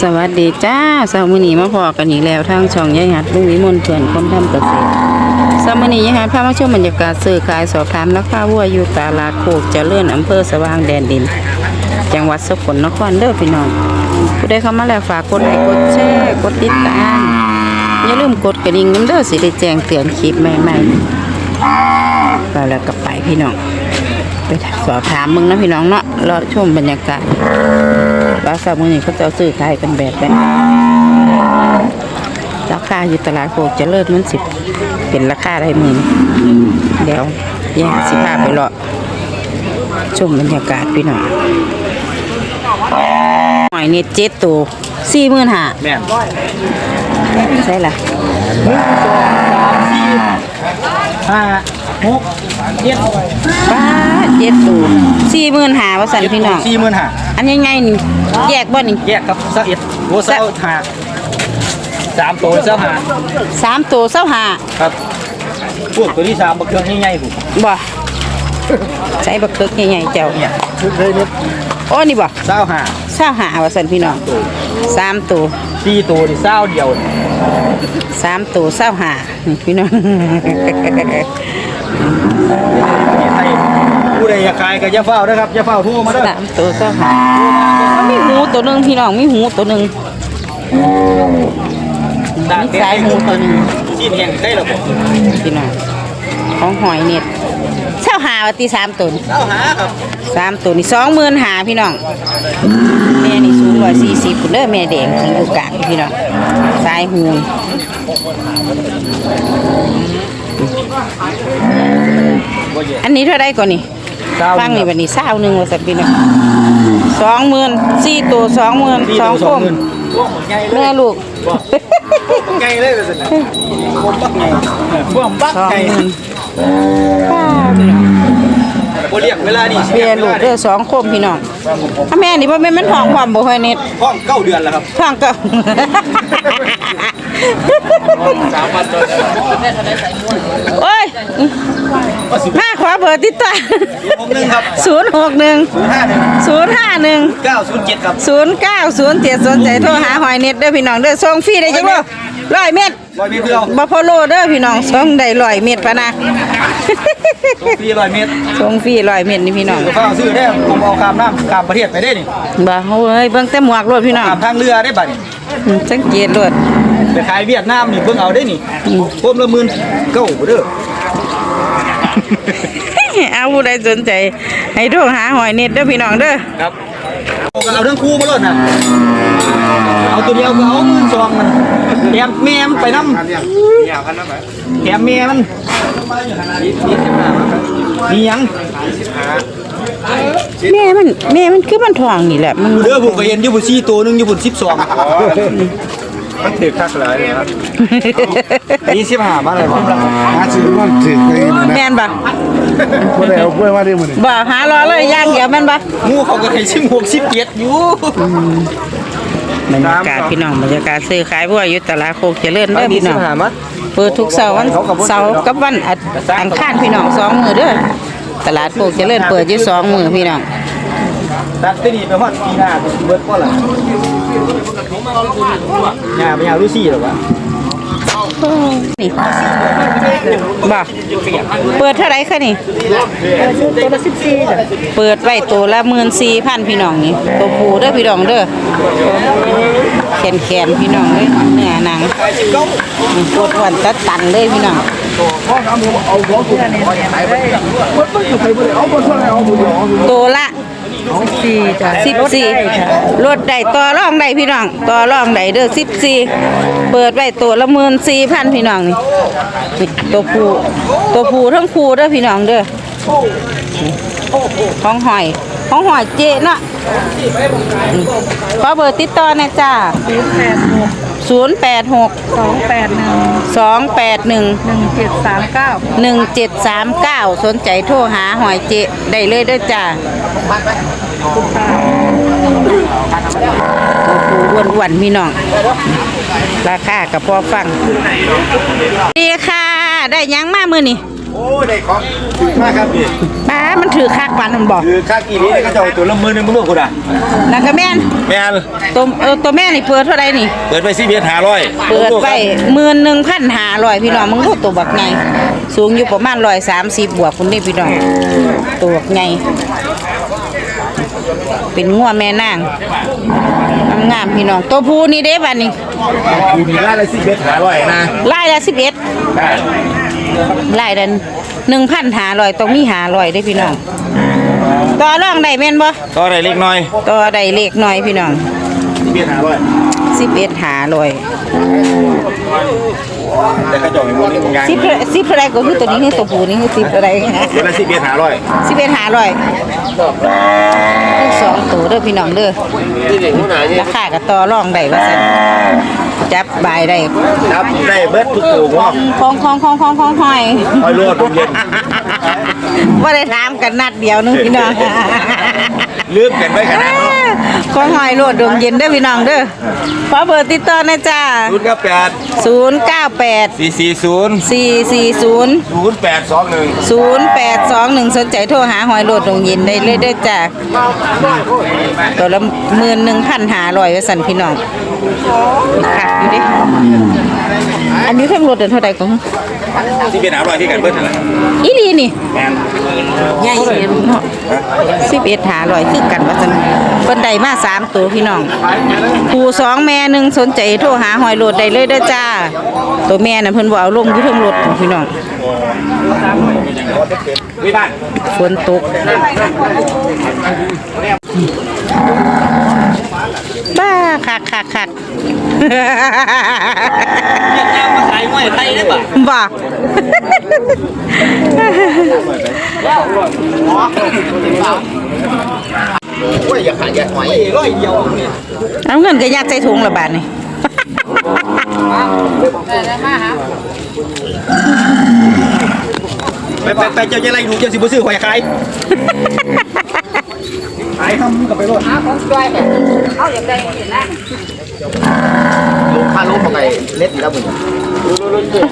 สวัสดีจ้าสาวมือนีมาพอกันอีกแล้วทางช่องยายหัดลุงวิมลเถื่อนคนทำเกษตรสาวมือนียายหัดพามาชมบรรยากาศซื้อขายสอบถามราคาวัวอยู่ตลาดโคกเจริญอำเภอสว่างแดนดิน จังหวัดสกลนครเด้อพี่น้องผู้ใดเข้ามาแล้วฝากกดไลค์กดแชร์กดติดตามอย่าลืมกดกระดิ่งน้ำเด้อสิได้แจ้งเตือนคลิปใหม่ๆแล้วแล้วก็ไปพี่น้อง ไปสอบถามมึงนะพี่น้องเนาะรอชมบรรยากาศ ว่าสาวมือนี้เขาจะเอาซื้อขายกันแบบไหนราคาอยู่ตลาดโคกเจะเลิศมันสิเป็นราคาได้หมื่นเดี๋ยวแยกสิพาไปรอชมบรรยากาศพี่น้องหอยเน็ตเจ็ดตัวสี่หมื่นห้าแม่นใช่ละห้าหก เจ็ดป้าดเจ็ดตัวสี่หมื่นห้าว่าสันพี่น้องสี่หมื่นห้าอันยังไงนี่แยกบ่นี่แยกกับเสาเอ็ดโวเสาห้าสามตัวเสาห้าสามตัวเศร้าหาครับพวกตัวที่สามบักเครื่องใหญ่ๆผมบ่ใช้บักเคิกใหญ่ๆเจ้าเนี่ยชุดเลยเนี่ยโอ้นี่บ่เสาห้าเศร้าหาว่าสันพี่น้องสามตัวสี่ตัวนี่เสาเดียวนี่สามตัวเศร้าหานี่พี่น้องไทย ผู้ใดอยากขายก็อย่าเฝ้านะครับอย่าเฝ้าโทั่วมาเด้อสามตัวเศร้าหามันมีหูตัวหนึ่งพี่น้องมีหูตัวหนึ่งตากมีแดดสายหูตัวหนึ่งชีดแห้งได้หรอผมพี่น้องของหอยเน็ตเศร้าหาว่าตีสามตัวนี่เสาหาครับสามตัวนี่สองหมื่นหาพี่น้องแม่นี่สูงร้อยสี่สิบเด้อแม่แดงที่อยู่กลางพี่น้องสายหูบ่เย อะอันนี้เท่าไรก่อนนี่เศร้าฟังนี่บัดนี้เศร้าหนึ่งว่าสักปีนะสองหมื่นสี่ตัวสองหมื่นสี่สอตังวสคองมหมื่นพวกใหญ่เลแม่ยลูกใหญ่เลยเลยนะพวกบักใหญ่พวกบักสองใหญ่หมื่น บ่เรียกเวลานี่สิเบี้ยลูกเด้อสองคมพี่น้องถ้าแม่นี่พ่อแม่นมันท้องความบ่ค่อยเน็ตห้องเก้าเดือนแล้วครับท้องก็สามวันเลยโอ้ยมาขอเบอร์ติดต่อผมหนึ่งครับศูนย์หกหนึ่งห้าหนึ่งศูนย์ห้าหนึ่งเก้าศูนย์เจ็ดครับศูนย์เก้าศูนย์เจ็ดสนใจโทรหาหอยเน็ตเด้อพี่น้องเด้อส่งฟรีได้จังบ่ ร้อยเม็ดร้อยเมตรเดียวบ่พอโลเด้อพี่น้องส่งได้ร้อยเม็ดพะนะฟรีร้อยเมตรส่งฟรีร้อยเม็ดนี่พี่น้องก็ฟ้าซื้อได้ผมเอาข้ามน้ำข้ามประเทศไปได้นี่บ่เฮ้ยเบิ่งแต่หมวกรถพี่น้องข้ามทางเรือได้บัดนี่อืมสังเกตรถไปขายเวียดนามนี่เพิ่งเอาได้นี่พมละหมื่นเก้าเด้อเอาผู้ใดสนใจให้โทรหาหอยเน็ตเด้อพี่น้องเด้อครับเอาก็เอาทั้งคู่มาเลยนะเอาตัวเดียวก็เอาหมื่นสองมัน แถมแม่มันไปน้ำแถมแม่มันมีหยังแม่มันแม่มันคือมันท้องนี่แหละมันเด้อผมก็เห็นอยู่บุนสี่ตัวหนึงอยู่บุนสิบสองมันถือคักหลายเลยครับยี่สิบห้ามาเลยบ่หาซื้อมันถือไปนี่นะแม่นบ่บ่ได้เอากล้วยมาได้มื้อนี้บ่หารอเลยอย่างเดียวแม่นบ่หมูเขาก็ให้ชิมหกสิบเจ็ดอยู่ บรรยากาศพี่น้องบรรยากาศซื้อขายบัวอยู่ตลาดโคกเจริญเด้อพี่น้องมัดเปิดทุกเสาร์วันเสาร์กับวันอาทิตย์อังคารพี่น้องสองมื้อเด้อตลาดโคกเจริญเปิดอยู่สองมื้อพี่น้องตัดไปนี่ไปฮอดปีหน้าก็สิเบิดบ่ล่ะย่าไม่อยากรู้ซี่หรอกวะ นี่บ่เปิดเท่าไรคะนี่ ตัวละ14จ้ะเปิดไว้ตัวละหมื่นสี่พันพี่น้องนี่ ตัวผูเด้อพี่น้องเด้อแขนแขนพี่น้องเลยเนื้อหนังปวดวันตัดตันเลยพี่น้องตัวละ สิบสี่ลดได้ต่อรองได้พี่น้องต่อรองได้เด้อสิบสี่เปิดไว้ตัวละหมื่นสี่พันพี่น้องนี่นี่ตัวผูตัวผูทั้งผูเด้อพี่น้องเด้อของหอยของหอยเจเนาะอืมขอเบอร์ติดต่อหนะจ้าศูนย์แปดหกสองแปดหนึ่งสองแปดหนึ่งหนึ่งเจ็ดสามเก้าหนึ่งเจ็ดสามเก้าสนใจโทรหาหอยเจได้เลยเด้วยจ้า อ้วนอ้วนๆพี่น้อง ราคากับพอฟัง ดีค่ะ ได้ยังมากมือนี่โอ้ได้ของถึงมากครับพี่ป้ามันถือคักปานมันบอกคือคากีนี้ก็จะเอาตัวละมื่นหนึงมึงลูกคุณอะนั่นก็แม่นแม่นตัวเออตัวแม่นี่เปิดเท่าไรนี่ เปิดไปสี่เพียรหาร้อยเปิดไปหมื่นหนึ่งพันห้าร้อยพี่น้องมึงรู้ตัวบักไงสูงอยู่ประมาณร้อยสามสิบบวกคุณนี่พี่น้องตัวบักไง เป็นงัวแม่นางงามๆพี่น้องตัวผู้นี่เด้บัดนี้คือมีร้านละสี่เพียรหาร้อยนะไล่ละสิบเอ็ดไล่ละหนึ่งพันห้าร้อยต้องมีห้าร้อยได้อพี่น้องต่อรองได้แม่นบ่ก็ได้เล็กน้อยต่อได้เลขหน่อยพี่น้องสี่เพียรหาร้อย สิบเอ็ดห้าร้อยแต่ก็จอดในบนนี้งานสิบสิบอะไรก็คือตัวนี้คือตัวผู้นี่คือสิบอะไรเดือนละสี่เพียรหาร้อยสิบเอ็ดห้าร้อยทั้งสองตัวเด้อพี่น้องเด้อราคาก็ต่อรองได้ว่าซั่นจับบายได้ครับได้เบิดทุกตัวว่าของของของของของหอยคอยรวดลมเย็นว่าได้ถามกันนัดเดียวนึงพี่น้อง ลืมกันไว้ขนาดนั้นของหอยโลดดมเย็นเด้อพี่น้องเด้อขอเบอร์ติดต่อหนะจ้าศูนย์เก้าแปด098สี่สี่ศูนย์440ศูนย์แปดสองหนึ่ง0821สนใจโทรหาหอยโลดดงเย็นได้เลยเด้อจ้าตัวละ11,500ว่าสั่นพี่น้องคักอยู่เดิ อันนี้เพิ่งลดเดือนเท่าใดของสี่เพียรหาร้อยที่กันเบิดนั่นแหละอีหลีนี่แม่นใหญ่เนาะสิบเอ็ดหาลอยคือกันว่าซั่นเพิ่นได้มาสามตัวพี่น้องผู้สองแม่หนึ่งสนใจโทรหาหอยโหลดได้เลยเด้อจ้า ตัวแม่น่ะเพิ่นบ่เอาลงอยู่เทิงรถพี่น้องวิบ้านฝนตกบ้า คักคักคักเวียดนามมาขายมวยไทยได้ป่ะบ้าโอ้ยอย่าขายอย่าหอยร้อยเดียวนี่เอาเงินก็ยัดใส่ถุงละบาทนี่ไปไปไปเจ้าจะไล่ดูเจ้าสิบ่ซื้อหอยขาย ขายทำกับไปรถลงค่าลงของไงเล็ดแล้วมึง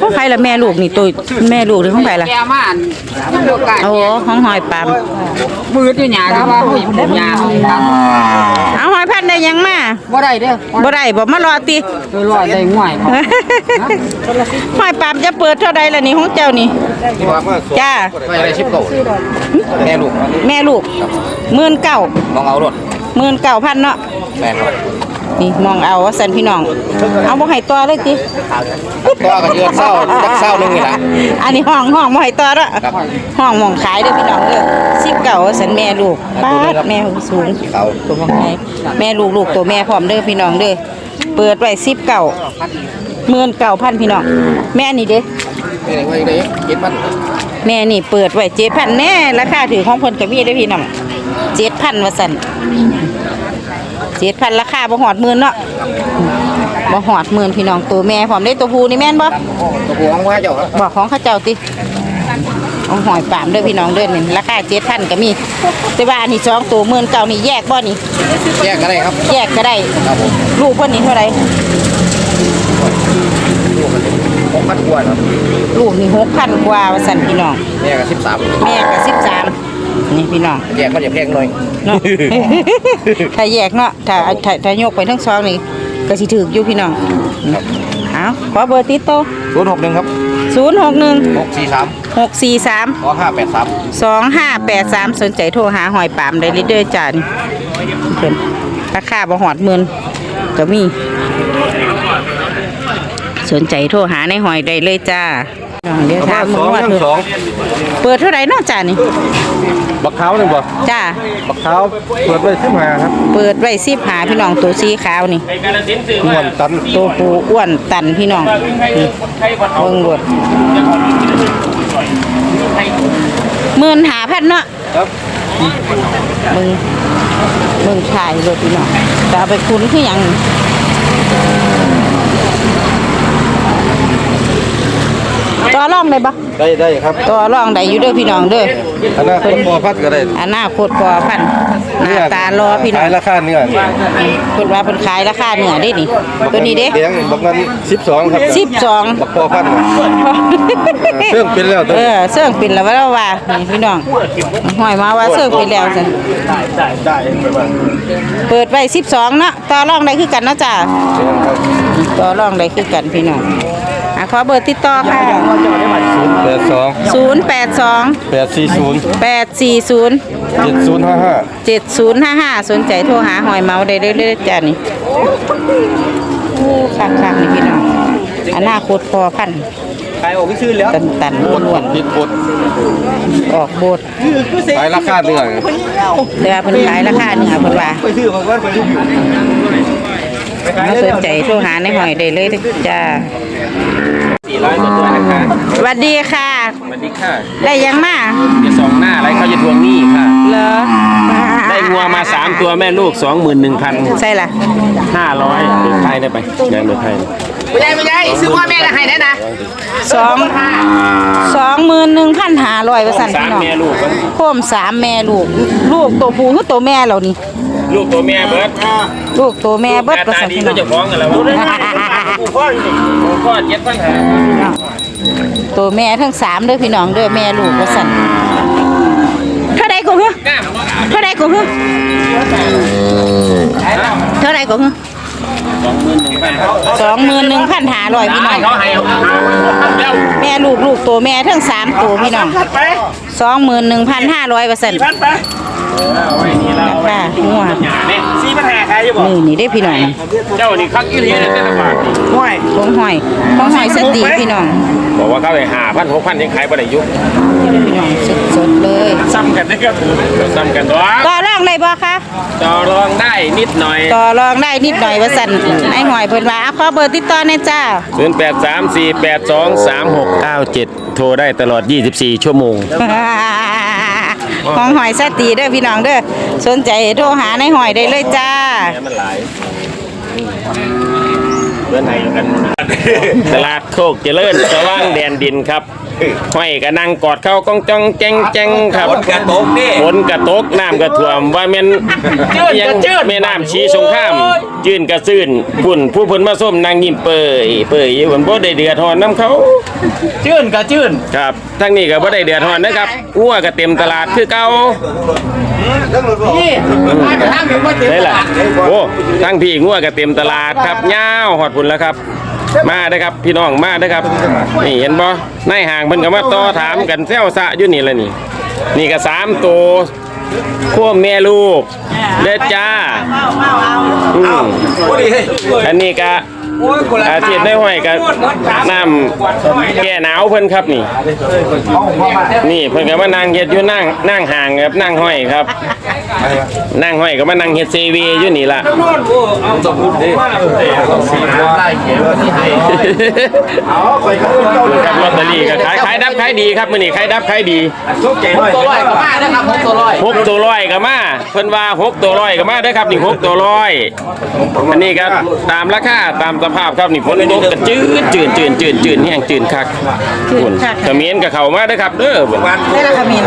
ของใครละแม่ลูกนี่ตัวแม่ลูกหรือของใครล่ะแกมาอันมันบ่กล้าโอ้ของหอยปามมืดอยู่หยาก็ว่าเฮ้ยผมหยาเอาครับเอาหอยพันได้ยังมาบ่ได้เด้อบ่ได้บ่มารอติโดยรอดได้ง่วยครับหอยปามจะเปิดเท่าใดล่ะนี่ของเจ้านี่จ้าไม่ได้ชิปเก่าแม่ลูกแม่ลูกหมื่นเก้ามองเอารถหมื่นเก้าพันเนาะแม่ครับ นี่มองเอาว่าสันพี่น้อง เอาบ่ให้ต่อเลยติก็กระเยือนเศร้าจักเศร้านึงนี่ละอันนี้ห้องห้องบ่ให้ต่อละห้องหมองขายเด้อพี่น้องเด้อสิบเก้าว่าสันแม่ลูกป้าดแม่สูงเขาตัวบ่ไงแม่ลูกลูกตัวแม่พร้อมเด้อพี่น้องเด้อเปิดไว้สิบเก้าหมื่นเก้าพันพี่น้องแม่นี่เด้ไม่ได้ว่าได้คิดมันแม่นี่เปิดไว้เจ็ดพันแน่ราคาถือของเพิ่นกับมีได้อพี่น้องเจ็ดพันว่าสั่น เจ็ดพันราคาบ่หอดหมื่นเนาะบ่หอดหมื่นพี่น้องตัวแม่พร้อมได้ตัวผู้นี่แม่นบ่ตัวผู้ของว่าเจ้าครับบอกของเขาเจ้าติเอาหอยปามเด้อพี่น้องเด้อนี่ราคาเจ็ดพันก็มี แต่ว่าอันนี้สองตัวหมื่นเก้านี่แยกบ่นี่ แยกกันได้ครับแยกก็ได้ครับผมลูกเพิ่นนี่เท่าไหร่หกพันกว่าครับลูกนี่หกพันกว่าว่าสั่นพี่น้องแม่ก็สิบสามแม่ก็สิบสาม นี่พี่น้องแยกมันจะแพงหน่อยเนาะ ถ้าแยกเนาะถ้าถ้าถ้ายกไปทั้งสองนี่ก็สิถืออยู่พี่น้องเอาขอเบอร์ติดโตศูนย์หกหนึ่งครับศูนย์หกหนึ่งหกสี่สามหกสี่สาม สองห้าแปดสาม สองห้าแปดสามสนใจโทรหาหอยปามได้เลยเด้อจ้านี่เพิ่นราคาบ่หอดหมื่นก็มี สนใจโทรหาในหอยได้เลยจ้า เดี๋ยวถามมึงว่าเธอเปิดเท่าไหร่เนาะจ้านี่บักเท้าหนึ่งบ่จ้าบักเท้าเปิดไปสิบห้าครับ เปิดไว้สิบหาพี่น้องตัวสีขาวนี่ม้วนตันตัวผูอ้วนตันพี่น้องนี่เบิ่งรถหมื่นหาพันเนาะครับมึงมึงชายรถพี่น้องจะเอาไปคุ้นคือหยัง อรององได้บ่ได้ได้ครับต่อรองได้อยู่เด้อพี่น้องเด้ออันนั้นคนบ่พัดก็ได้อนาคตพอพันธุ์หน้าตารอพี่น้องขายราคาเนื้อเพิ่นว่าเพิ่นขายราคาเนื้อได้นี่ตัวนี้เด้เลี้ยงบักนั้น12 ครับ12บักพอพันธุ์เรื่องเป็นแล้วตัวเอนี้อเสื่องเป็นแล้วว่าเราว่านี่พี่น้องห้อยมาว่าเสื่องเป็นแล้วซั่นได้ได้ไปบ้างเปิดไว้12เนาะต่อรองได้คือกันเนาะจ้าต่อรองได้คือกันพี่น้อง อะขอเบอร์ติดต่อค่ะ82 082 840 840 7055 7055 สนใจโทรหาหอยเมาได้เรื่อยๆจ้านี่โอ้คักๆนี่พี่น้องอนาคตพอพันธุ์ขายออกไปซื้อแล้วตันๆล้วนผิดกฎๆออกโบดขายราคาเนื้อแต่ว่าเพิ่นขายราคาเนื้อเพิ่นว่า ไปซื้อมาก่อนไปซื้อไปขายมาได้สนแล้วใจโทรหาในหอยได้เลยจ้า 400กว่าตัวนะคะสวัสดีค่ะ สวัสดีค่ะได้ยังมาจะสองหน้าอะไรเขาจะทวงหนี้ค่ะ เหรอได้งัวมา3ตัวแม่ลูก21,500ใช่ล่ะเดินไทยได้ไปงานเดินไทยสองสองหมื่นหนึ่งพันห้าร้อยเปอร์เซ็นต์สาพี่มน้องแม่ลูกโคมสามแม่ลูก ลูกตัวผู้คือตัวแม่เรานี่ลูกตัวแม่เบิร์ดลูกตัวแม่เบิดหน้าเปอร์ตาเซ็นต์ดีพี่ก็น้อง ปูพ่อนี่ผู้พ่อเจ็ดพันหาตัวแม่ทั้งสามเด้อพี่น้องเด้อแม่ลูกเปอร์เซ็นเท่าใดก็คือเท่าใดก็คือเท่าใดก็คือสองหมื่นหนึ่งพันหาร้อยพี่น้องเขาให้แล้วแม่ลูกลูกตัวแม่ทั้งสามตัวพี่น้องสองหมื่นหนึ่งพันห้าร้อยเปอร์เซ็นต์ พันไปค่ะงัวเนี่ยสี่พันหาใครจะบอกนี่นี่ได้อพี่น้องเจ้านี่คักยี่ห้อเนี่ยแต่ละบาทนี่ห้วยของหอยของหอยสตีพี่น้อง บอกว่าเขาไปหาพันหกพันยังขายบ่ได้อยุพี่น้องสดๆเลยซ้ำกันได้ครับซ้ำกันตัวต่อรองได้บ่คะต่อรองได้นิดหน่อย ต่อรองได้นิดหน่อยว่าสั่นไอ้หอยเพิ่นว่าอะขอเบอร์ติดต่อแน่จ้า0 8 3 4 8 2 3 6 9 7 โทรได้ตลอด 24 ชั่วโมง ของหอยสตีเด้อพี่น้องเด้อสนใจโทรหาในหอยได้เลยจ้ามันหลายเพื่อนไหนกันตลาดโคกเจริญสว่างแดนดินครับ ห้อยกระนังกอดเข้ากองจ้องแจ้งแจ้งครับฝนกระตกนี่ฝนกระตกน้ำกระท่วมว่าแม่นยังแม่น้ำชีสงข้าม จื่นกระซื่นปุ่นผู้เพิ่นมาส้มนางยิ้มเปยเปยอยู่บนบ่ได้เดือดร้อนน้ำเขาจื้นกับจื้นครับทั้งนี้ก็บ่ได้เดือดร้อนนะครับงัวก็เต็มตลาดคือเก่าได้ล่ะโอ้ทั้งพี่งัวก็เต็มตลาดครับยาวฮอดพุ่นแล้วครับ มาเด้อครับพี่น้องมาเด้อครับ นี่เห็นบ่นายห่างเพิ่นก็มาต่อถามกันแซวซะอยู่นี่ละนี่ นี่ก็สามตัวขั้วแม่ลูกเด้อจ้าอืมอันนี้ก็ อาชีพได้ห้อยกับน้ำแก่หนาวเพิ่นครับนี่ นี่เพิ่นก็มานั่งเฮ็ดอยู่นั่งนั่งห่างครับนั่งห้อยครับ นั่งห้อยก็มานั่งเฮ็ดเซวีอยู่นี่ล่ะครับลอตเตอรี่ก็ขายขายดับขายดีครับมื้อนี้ขายดับขายดีตัวร้อยกับมานะครับผมตัวร้อยหกตัวร้อยก็มาเพิ่นว่าหกตัวร้อยก็มาเด้อครับนี่หกตัวร้อยอันนี้ก็ตามราคาตามสภาพครับนี่ฝนตกก็จืดจืดจืดจืดจืดแห้งจืดคักจืดคุณคักเขมิ้นกับเขามาเด้อครับเด้อ ได้ละค่ะมิน